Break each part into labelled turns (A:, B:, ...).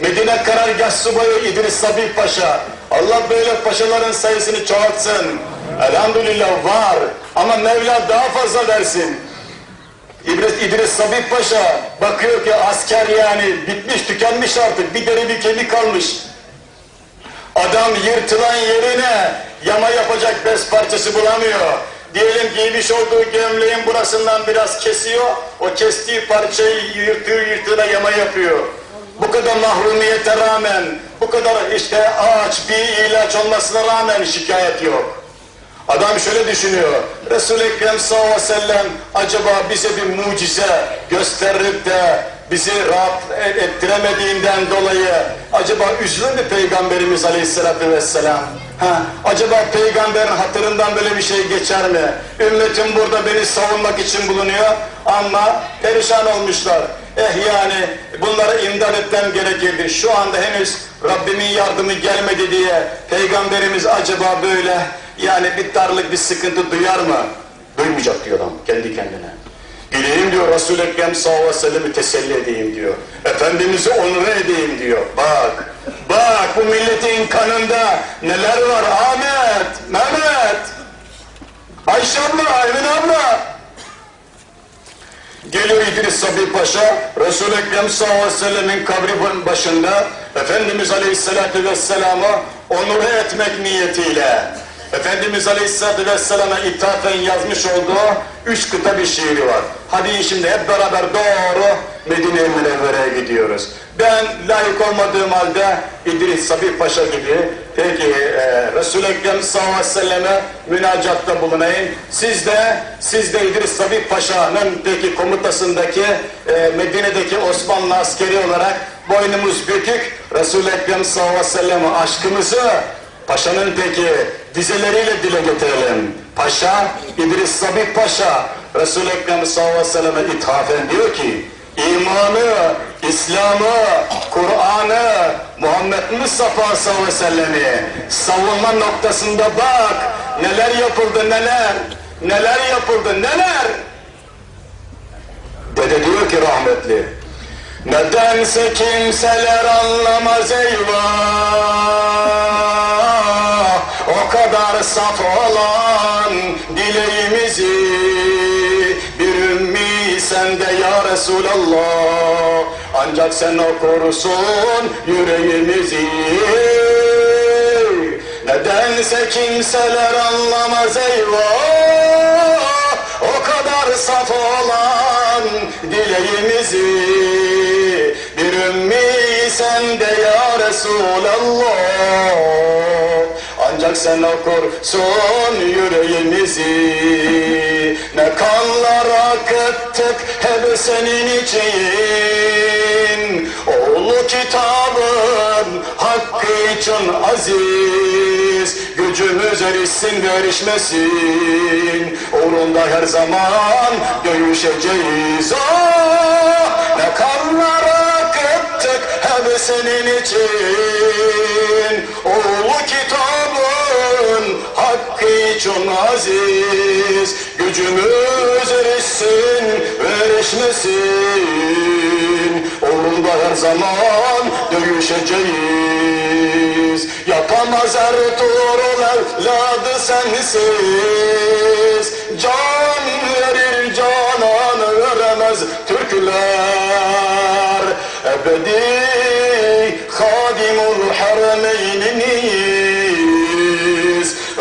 A: Medine Karargah Subayı İdris Sabi Paşa. Allah böyle paşaların sayısını çoğaltsın. Elhamdülillah var ama Mevla daha fazla versin. İdris, İdris Sabi Paşa bakıyor ki asker yani bitmiş tükenmiş artık bir deri bir kemik kalmış. Adam yırtılan yerine yama yapacak bez parçası bulamıyor. Diyelim giymiş olduğu gömleğin burasından biraz kesiyor, o kestiği parçayı yırtıyor yırtığına yama yapıyor. Bu kadar mahrumiyete rağmen, bu kadar işte ağaç bir ilaç olmasına rağmen şikayet yok. Adam şöyle düşünüyor, Resul-i Ekrem sallallahu aleyhi ve sellem acaba bize bir mucize gösterip de bizi rahat et- ettiremediğinden dolayı acaba üzülür mü Peygamberimiz aleyhissalatü vesselam? Ha, acaba peygamberin hatırından böyle bir şey geçer mi? Ümmetim burada beni savunmak için bulunuyor ama perişan olmuşlar. Eh yani bunlara imdad etmem gerekirdi. Şu anda henüz Rabbimin yardımı gelmedi diye Peygamberimiz acaba böyle yani bir darlık bir sıkıntı duyar mı? Duymayacak diyor adam kendi kendine. Gideyim diyor Resul-i Ekrem sallallahu aleyhi ve sellem'i teselli edeyim diyor. Efendimiz'i onur edeyim diyor. Bak, bak bu milletin kanında neler var Ahmet, Sabi Paşa, Resul-i Ekrem sallallahu aleyhi ve sellemin kabri başında Efendimiz aleyhissalatü vesselam'ı onur etmek niyetiyle Efendimiz aleyhissalatü vesselama ithafen yazmış olduğu üç kıta bir şiiri var. Hadi şimdi hep beraber doğru Medine-i Münevvere'ye gidiyoruz. Ben layık olmadığım halde İdris Sabi Paşa gibi peki e, Resul-i Ekrem sallallahu aleyhi ve selleme münacatta bulunayım. Siz de, siz de İdris Sabi Paşa'nın peki komutasındaki e, Medine'deki Osmanlı askeri olarak boynumuz bükük Resul-i Ekrem sallallahu aleyhi ve selleme aşkımızı Paşa'nın peki dizeleriyle dile getirelim. Paşa, İdris Sabi Paşa, Resul-i Ekrem sallallahu aleyhi ve selleme ithafen diyor ki, imanı, İslam'ı, Kur'an'ı, Muhammed Mustafa sallallahu aleyhi ve sellemi savunma noktasında bak, neler yapıldı neler, neler yapıldı neler. Dede diyor ki rahmetli, Nedense kimseler anlamaz eyvah O kadar saf olan dileğimizi Bir ümmi sende ya Resulallah Ancak sen okursun yüreğimizi. Nedense kimseler anlamaz eyvah O kadar saf olan dileğimizi. Bir ümmi sende ya Resulallah. Ancak sen okursun yüreğimizi. Ne kanlar akıttık hep senin için için aziz Gücümüz erişsin ve erişmesin Uğrunda her zaman dövüşeceğiz. Ah ne kanlar akıttık hep senin için. Oğlu kitabın hakkı için aziz. Gücümüz erişsin ve erişmesin Uğrunda her zaman dövüşeceğiz Yapamaz Ertuğrul evladı sensiz. Can verir cananı veremez Türkler Ebedi hadimul harmeyniniz.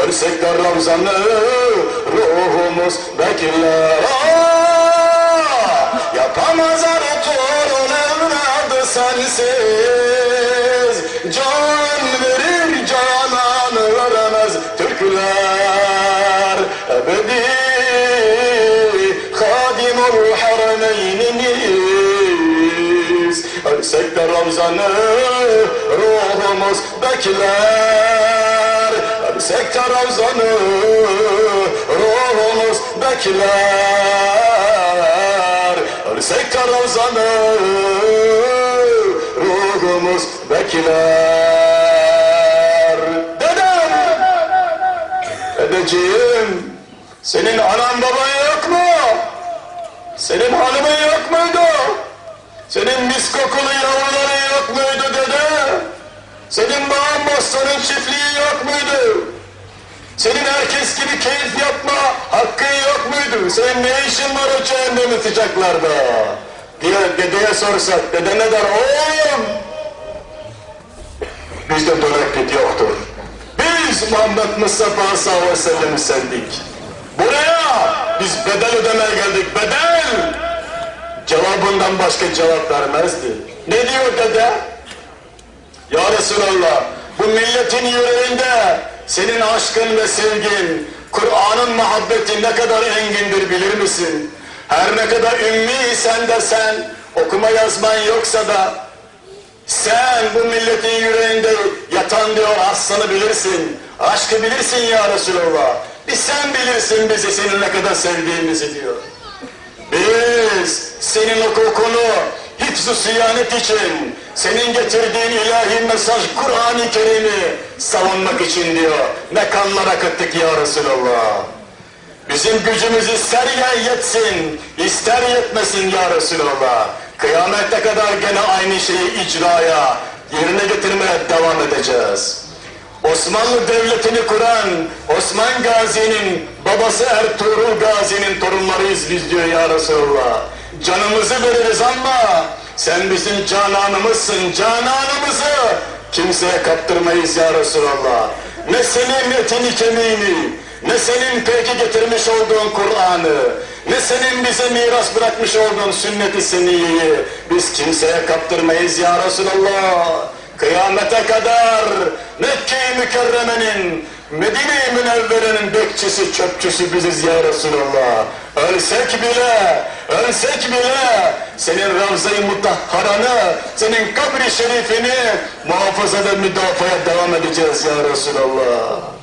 A: Ölsek de Ravzan'ı ruhumuz bekler. Ah! Yapamaz Ertuğrul evladı sensiz Can verir cananı veremez Türkler Ebedi hadimul harmeyniniz Ölsek de Ravzan'ı ruhumuz bekler. Ölsek de Ravzan'ı ruhumuz bekler. Ölsek de Ravzan'ı bekler Dedem! Dedeciğim, senin anan baban yok mu? Senin hanımın yok muydu? Senin mis kokulu yavruların yok muydu dede? Senin bağın bostanın çiftliği yok muydu? Senin herkes gibi keyif yapma hakkın yok muydu? Senin ne işin var o cehennemin sıcaklarda? Diye dedeye sorsak, dede ne der? Oğlum! Bizde döneklik yoktur. Biz Muhammed Mustafa sallallahu aleyhi ve sellem'i sevdik. Buraya biz bedel ödemeye geldik, bedel! Cevabından başka cevap vermezdi. Ne diyor dede? Ya Resulallah, bu milletin yüreğinde senin aşkın ve sevgin, Kur'an'ın muhabbeti ne kadar engindir bilir misin? Her ne kadar ümmiysen de sen, okuma yazman yoksa da, sen bu milletin yüreğinde yatan diyor aslanı bilirsin, aşkı bilirsin ya Resulallah. Bir sen bilirsin bizi senin ne kadar sevdiğimizi diyor. Biz senin o kokunu hifz-ı siyanet için, senin getirdiğin ilahi mesaj Kur'an-ı Kerim'i savunmak için diyor. Ne kanlar akıttık ya Resulallah. Bizim gücümüz ister yen yetsin, ister yetmesin ya Resulallah. Kıyamete kadar gene aynı şeyi icraya, yerine getirmeye devam edeceğiz. Osmanlı Devleti'ni kuran Osman Gazi'nin babası Ertuğrul Gazi'nin torunlarıyız biz diyor ya Resulallah. Canımızı veririz ama sen bizim cananımızsın, cananımızı kimseye kaptırmayız ya Resulallah. Ne senin etini kemiğini, ne senin peki getirmiş olduğun Kur'an'ı, ne senin bize miras bırakmış olduğun sünnet-i seniyeyi biz kimseye kaptırmayız ya Resulallah. Kıyamete kadar Mekke-i Mükerreme'nin, Medine-i Münevvere'nin bekçisi, çöpçüsü biziz ya Resulallah. Ölsek bile, ölsek bile senin Ravza-i Mutahharan'ı, senin kabri şerifini muhafaza ve müdafaya devam edeceğiz ya Resulallah.